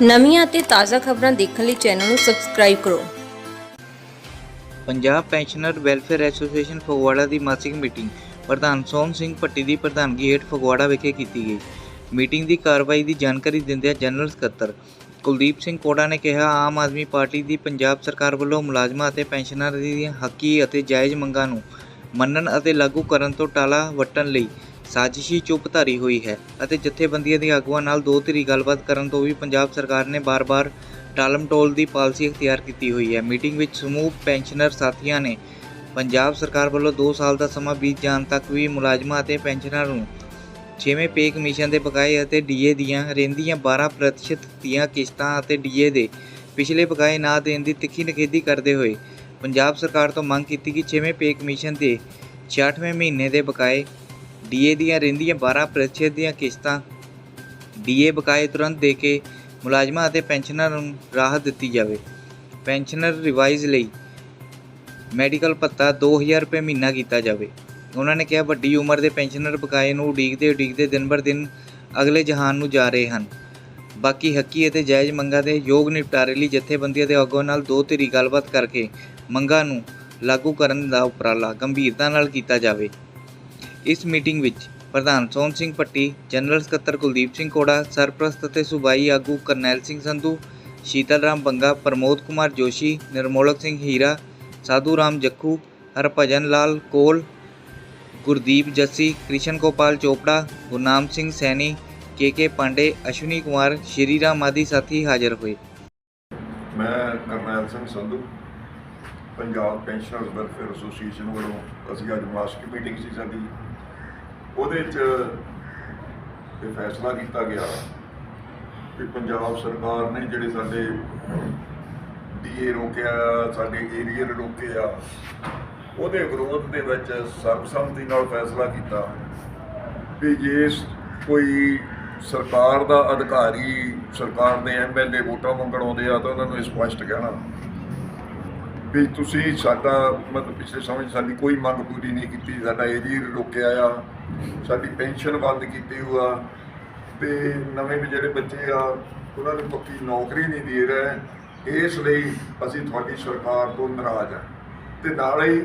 ਨਵੀਆਂ ਅਤੇ ਤਾਜ਼ਾ ਖਬਰਾਂ ਦੇਖਣ ਲਈ ਚੈਨਲ ਨੂੰ ਸਬਸਕ੍ਰਾਈਬ ਕਰੋ। Punjab pensioner welfare association Phagwara ਦੀ ਮਾਸਿਕ ਮੀਟਿੰਗ ਪ੍ਰਧਾਨ ਸੋਮ ਸਿੰਘ ਭੱਟੀ ਦੀ ਪ੍ਰਧਾਨਗੀ ਹੇਠ ਫਗਵਾੜਾ ਵਿਖੇ ਕੀਤੀ ਗਈ। ਮੀਟਿੰਗ ਦੀ ਕਾਰਵਾਈ ਦੀ ਜਾਣਕਾਰੀ ਦਿੰਦਿਆਂ ਜਨਰਲ ਸਕੱਤਰ ਕੁਲਦੀਪ ਸਿੰਘ ਕੋੜਾ ਨੇ ਕਿਹਾ, ਆਮ ਆਦਮੀ ਪਾਰਟੀ ਦੀ ਪੰਜਾਬ ਸਰਕਾਰ ਵੱਲੋਂ ਮੁਲਾਜ਼ਮਾਂ ਅਤੇ ਪੈਨਸ਼ਨਰਾਂ ਦੀਆਂ ਹੱਕੀ ਅਤੇ ਜਾਇਜ਼ ਮੰਗਾਂ ਨੂੰ ਮੰਨਣ ਅਤੇ ਲਾਗੂ ਕਰਨ ਤੋਂ ਟਾਲਾ ਵੱਟਣ ਲਈ ਸਾਜ਼ਿਸ਼ੀ ਚੁੱਪ ਧਾਰੀ ਹੋਈ ਹੈ ਅਤੇ ਜਥੇਬੰਦੀਆਂ ਦੇ ਆਗੂਆਂ ਨਾਲ ਦੋ ਧਿਰੀ ਗੱਲਬਾਤ ਕਰਨ ਤੋਂ ਵੀ ਪੰਜਾਬ ਸਰਕਾਰ ਨੇ ਬਾਰ-ਬਾਰ ਟਾਲਮਟੋਲ ਦੀ ਪਾਲਿਸੀ ਅਖਤਿਆਰ ਕੀਤੀ ਹੋਈ ਹੈ। ਮੀਟਿੰਗ ਵਿੱਚ ਸਮੂਹ ਪੈਨਸ਼ਨਰ ਸਾਥੀਆਂ ਨੇ ਪੰਜਾਬ ਸਰਕਾਰ ਵੱਲੋਂ 2 ਸਾਲ ਦਾ ਸਮਾਂ ਬੀਤ ਜਾਣ ਤੱਕ ਵੀ ਮੁਲਾਜ਼ਮਾਂ ਅਤੇ ਪੈਨਸ਼ਨਰਾਂ ਨੂੰ ਛੇਵੇਂ ਪੇ ਕਮਿਸ਼ਨ ਦੇ ਬਕਾਏ ਅਤੇ ਡੀਏ ਦੀਆਂ ਰਹਿੰਦੀਆਂ 12% ਦੀਆਂ ਕਿਸ਼ਤਾਂ ਅਤੇ ਡੀਏ ਦੇ ਪਿਛਲੇ ਬਕਾਏ ਨਾ ਦੇਣ ਦੀ ਤਿੱਖੀ ਨਿਖੇਧੀ ਕਰਦੇ ਹੋਏ ਪੰਜਾਬ ਸਰਕਾਰ ਤੋਂ ਮੰਗ ਕੀਤੀ ਕਿ ਛੇਵੇਂ ਪੇ ਕਮਿਸ਼ਨ ਦੇ 66ਵੇਂ ਮਹੀਨੇ ਦੇ ਬਕਾਏ ਡੀਏ ਦੀਆਂ ਰਹਿੰਦੀਆਂ 12% ਦੀਆਂ ਕਿਸ਼ਤਾਂ ਡੀਏ ਬਕਾਏ ਤੁਰੰਤ ਦੇ ਕੇ ਮੁਲਾਜ਼ਮਾਂ ਅਤੇ ਪੈਨਸ਼ਨਰਾਂ ਨੂੰ ਰਾਹਤ ਦਿੱਤੀ ਜਾਵੇ। ਪੈਨਸ਼ਨਰ ਰਿਵਾਈਜ਼ ਲਈ ਮੈਡੀਕਲ ਭੱਤਾ 2000 ਰੁਪਏ ਮਹੀਨਾ ਕੀਤਾ ਜਾਵੇ। ਉਹਨਾਂ ਨੇ ਕਿਹਾ, ਵੱਡੀ ਉਮਰ ਦੇ ਪੈਨਸ਼ਨਰ ਬਕਾਏ ਨੂੰ ਉਡੀਕਦੇ ਉਡੀਕਦੇ ਦਿਨ ਬਰ ਦਿਨ ਅਗਲੇ ਜਹਾਨ ਨੂੰ ਜਾ ਰਹੇ ਹਨ। ਬਾਕੀ ਹੱਕੀ ਅਤੇ ਜਾਇਜ਼ ਮੰਗਾਂ ਦੇ ਯੋਗ ਨਿਪਟਾਰੇ ਲਈ ਜਥੇਬੰਦੀਆਂ ਦੇ ਆਗੂਆਂ ਨਾਲ ਦੋ ਧਿਰੀ ਗੱਲਬਾਤ ਕਰਕੇ ਮੰਗਾਂ ਨੂੰ ਲਾਗੂ ਕਰਨ ਦਾ ਉਪਰਾਲਾ ਗੰਭੀਰਤਾ ਨਾਲ ਕੀਤਾ ਜਾਵੇ। ਇਸ ਮੀਟਿੰਗ ਵਿੱਚ ਪ੍ਰਧਾਨ ਸੋਹਣ ਸਿੰਘ ਪੱਟੀ ਜਨਰਲ ਸਕੱਤਰ ਕੁਲਦੀਪ ਸਿੰਘ ਕੋੜਾ ਸਰਪ੍ਰਸਤ ਅਤੇ ਸੂਬਾਈ ਆਗੂ ਕਰਨੈਲ ਸਿੰਘ ਸੰਧੂ, ਸ਼ੀਤਲ ਰਾਮ ਬੰਗਾ, ਪ੍ਰਮੋਦ ਕੁਮਾਰ ਜੋਸ਼ੀ, ਨਿਰਮੋਲਕ ਸਿੰਘ ਹੀਰਾ, ਸਾਧੂ ਰਾਮ ਜੱਖੂ, ਹਰਭਜਨ ਲਾਲ ਕੋਲ, ਗੁਰਦੀਪ ਜੱਸੀ, ਕ੍ਰਿਸ਼ਨ ਗੋਪਾਲ ਚੋਪੜਾ, ਗੁਰਨਾਮ ਸਿੰਘ ਸੈਣੀ, ਕੇ ਕੇ ਪਾਂਡੇ, ਅਸ਼ਵਨੀ ਕੁਮਾਰ, ਸ਼੍ਰੀ ਰਾਮ ਆਦਿ ਸਾਥੀ ਹਾਜ਼ਰ ਹੋਏ। ਮੈਂ Karnail Singh Sandhu, Punjab pensioners welfare association ਵੱਲੋਂ ਅਸੀਂ ਅੱਜ ਮਾਸਕ ਮੀਟਿੰਗ ਸੀ ਸਾਡੀ। ਉਹਦੇ 'ਚ ਇਹ ਫੈਸਲਾ ਕੀਤਾ ਗਿਆ ਕਿ ਪੰਜਾਬ ਸਰਕਾਰ ਨੇ ਜਿਹੜੇ ਸਾਡੇ ਡੀਏ ਰੋਕਿਆ, ਸਾਡੇ ਏਰੀਅਰ ਰੋਕੇ ਆ ਉਹਦੇ ਵਿਰੋਧ ਦੇ ਵਿੱਚ ਸਰਬਸੰਮਤੀ ਨਾਲ ਫੈਸਲਾ ਕੀਤਾ ਵੀ ਜੇ ਕੋਈ ਸਰਕਾਰ ਦਾ ਅਧਿਕਾਰੀ, ਸਰਕਾਰ ਦੇ ਐਮਐਲਏ ਵੋਟਾਂ ਮੰਗਣ ਆਉਂਦੇ ਆ ਤਾਂ ਉਹਨਾਂ ਨੂੰ ਇਹ ਸਪਸ਼ਟ ਕਹਿਣਾ ਵੀ ਤੁਸੀਂ ਸਾਡਾ ਮਤਲਬ ਪਿਛਲੇ ਸਮੇਂ 'ਚ ਸਾਡੀ ਕੋਈ ਮੰਗ ਪੂਰੀ ਨਹੀਂ ਕੀਤੀ, ਸਾਡਾ ਏਰੀਅਰ ਰੋਕਿਆ ਆ। ਸਾਡੀ ਪੈਨਸ਼ਨ ਬੰਦ ਕੀਤੀ ਹੋਆ, ਤੇ ਨਵੇਂ ਵੀ ਜਿਹੜੇ ਬੱਚੇ ਆ, ਉਹਨਾਂ ਨੂੰ ਪੱਕੀ ਨੌਕਰੀ ਨਹੀਂ ਦੇ ਰਹੇ। ਇਸ ਲਈ ਅਸੀਂ ਤੁਹਾਡੀ ਸਰਕਾਰ ਤੋਂ ਨਾਰਾਜ਼ ਆ। ਤੇ ਨਾਲ ਹੀ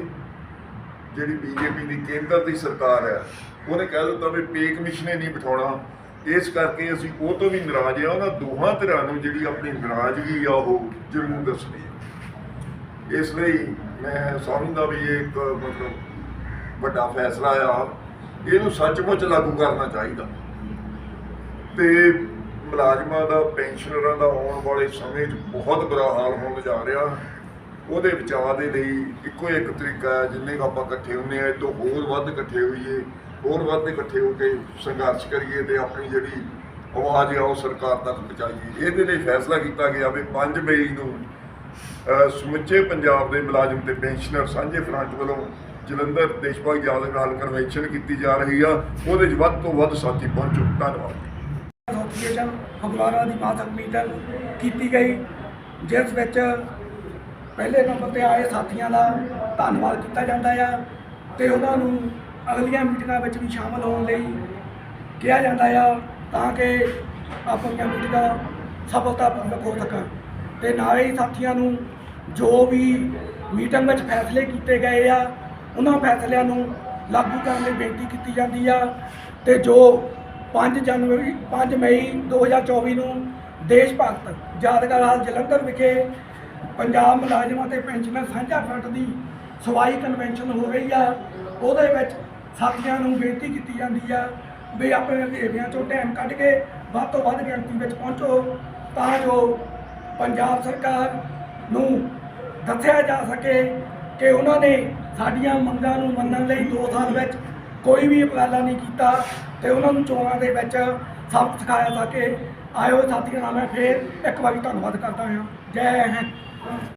ਜਿਹੜੀ ਬੀਜੇਪੀ ਦੀ ਕੇਂਦਰ ਦੀ ਸਰਕਾਰ ਹੈ ਉਹਨੇ ਕਹਿ ਦਿੱਤਾ ਵੀ ਪੇ ਕਮਿਸ਼ਨੇ ਨਹੀਂ ਬਿਠਾਉਣਾ। ਇਸ ਕਰਕੇ ਅਸੀਂ ਉਹ ਤੋਂ ਵੀ ਨਾਰਾਜ਼ ਆ, ਉਹਨਾਂ ਦੋਹਾਂ ਧਿਰਾਂ ਨੂੰ ਜਿਹੜੀ ਆਪਣੀ ਨਾਰਾਜ਼ਗੀ ਆ, ਉਹ ਜ਼ਰੂਰ ਦੱਸਣੀ ਹੈ ਇਸ ਲਈ ਮੈਂ ਸਮਝਦਾ ਵੀ ਇਹ ਇੱਕ ਮਤਲਬ ਵੱਡਾ ਫੈਸਲਾ ਆ ਇਹਨੂੰ ਸੱਚਮੁੱਚ ਲਾਗੂ ਕਰਨਾ ਚਾਹੀਦਾ। ਤੇ ਮੁਲਾਜ਼ਮਾਂ ਦਾ, ਪੈਨਸ਼ਨਰਾਂ ਦਾ ਆਉਣ ਵਾਲੇ ਸਮੇਂ 'ਚ ਬਹੁਤ ਬੁਰਾ ਹਾਲ ਹੋਣ ਜਾ ਰਿਹਾ। ਉਹਦੇ ਬਚਾਅ ਦੇ ਲਈ ਇੱਕੋ ਇੱਕ ਤਰੀਕਾ ਹੈ, ਜਿੰਨੇ ਕੁ ਆਪਾਂ ਇਕੱਠੇ ਹੁੰਨੇ ਆ ਇਹ ਤੋਂ ਹੋਰ ਵੱਧ ਇਕੱਠੇ ਹੋਈਏ, ਹੋਰ ਵੱਧ ਇਕੱਠੇ ਹੋ ਕੇ ਸੰਘਰਸ਼ ਕਰੀਏ ਤੇ ਆਪਣੀ ਜਿਹੜੀ ਆਵਾਜ਼ ਆ ਉਹ ਸਰਕਾਰ ਤੱਕ ਪਹੁੰਚਾਈਏ। ਇਹਦੇ ਲਈ ਫੈਸਲਾ ਕੀਤਾ ਗਿਆ ਵੀ 5 ਮਈ ਨੂੰ ਸਮੁੱਚੇ ਪੰਜਾਬ ਦੇ ਮੁਲਾਜ਼ਮ ਤੇ ਪੈਨਸ਼ਨਰ ਸਾਂਝੇ ਫਰੰਟ ਵੱਲੋਂ ਜਲੰਧਰ ਦੇਸ਼ਭਗਤ ਯਾਦ ਨਾਲ ਕਨਵੈਨਸ਼ਨ ਕੀਤੀ ਜਾ ਰਹੀ ਆ, ਉਹਦੇ 'ਚ ਵੱਧ ਤੋਂ ਵੱਧ ਸਾਥੀ ਪਹੁੰਚੋ ਧੰਨਵਾਦ। ਐਸੋਸੀਏਸ਼ਨ ਫਗਵਾੜਾ ਦੀ ਮਾਸਕ ਮੀਟਿੰਗ ਕੀਤੀ ਗਈ, ਜਿਸ ਵਿੱਚ ਪਹਿਲੇ ਨੰਬਰ ਤੇ ਆਏ ਸਾਥੀਆਂ ਦਾ ਧੰਨਵਾਦ ਕੀਤਾ ਜਾਂਦਾ ਆ, ਤੇ ਉਹਨਾਂ ਨੂੰ ਅਗਲੀਆਂ ਮੀਟਿੰਗਾਂ ਵਿੱਚ ਵੀ ਸ਼ਾਮਲ ਹੋਣ ਲਈ ਕਿਹਾ ਜਾਂਦਾ ਆ, ਤਾਂ ਕਿ ਆਪਣੀਆਂ ਮੀਟਿੰਗਾਂ ਸਫਲਤਾਪੂਰਵਕ ਹੋ ਸਕਣ। ਤੇ ਨਾਲ ਹੀ ਸਾਥੀਆਂ ਨੂੰ ਜੋ ਵੀ ਮੀਟਿੰਗ ਵਿੱਚ ਫੈਸਲੇ ਕੀਤੇ ਗਏ ਆ ਉਹਨਾਂ ਫੈਸਲਿਆਂ ਨੂੰ ਲਾਗੂ ਕਰਨ ਲਈ ਬੇਨਤੀ ਕੀਤੀ ਜਾਂਦੀ ਆ ਤੇ ਜੋ 5 ਜਨਵਰੀ 5 ਮਈ 2024 ਨੂੰ ਦੇਸ਼ ਭਗਤ ਯਾਦਗਾਰ ਹਾਲ ਜਲੰਧਰ ਵਿਖੇ ਪੰਜਾਬ ਮੁਲਾਜ਼ਮਾਂ ਤੇ ਪੈਨਸ਼ਨਰ ਸਾਂਝਾ ਫਰੰਟ ਦੀ ਸਵਾਈ ਕਨਵੈਨਸ਼ਨ ਹੋ ਰਹੀ ਆ, ਉਹਦੇ ਵਿੱਚ ਸਾਥੀਆਂ ਨੂੰ ਬੇਨਤੀ ਕੀਤੀ ਜਾਂਦੀ ਆ ਵੀ ਆਪਣੇ ਏਰੀਆ ਚੋਂ ਟਾਈਮ ਕੱਢ ਕੇ ਵੱਧ ਤੋਂ ਵੱਧ ਗਿਣਤੀ ਵਿੱਚ ਪਹੁੰਚੋ ਤਾਂ ਜੋ ਪੰਜਾਬ ਸਰਕਾਰ ਨੂੰ ਦੱਸਿਆ ਜਾ ਸਕੇ ਕਿ ਉਹਨਾਂ ਨੇ ਸਾਡੀਆਂ ਮੰਗਾਂ ਨੂੰ ਮੰਨਣ ਲਈ 2 ਸਾਲ ਵਿੱਚ ਕੋਈ ਵੀ ਉਪਰਾਲਾ ਨਹੀਂ ਕੀਤਾ ਤੇ ਉਹਨਾਂ ਨੂੰ ਚੋਣਾਂ ਦੇ ਵਿੱਚ ਸਬਕ ਸਿਖਾਇਆ ਸਕੇ ਆਇਓ ਸਾਥੀਆਂ ਨਾਲ ਮੈਂ ਫੇਰ ਇੱਕ ਵਾਰੀ ਧੰਨਵਾਦ ਕਰਦਾ ਹਾਂ। ਜੈ ਹਿੰਦ।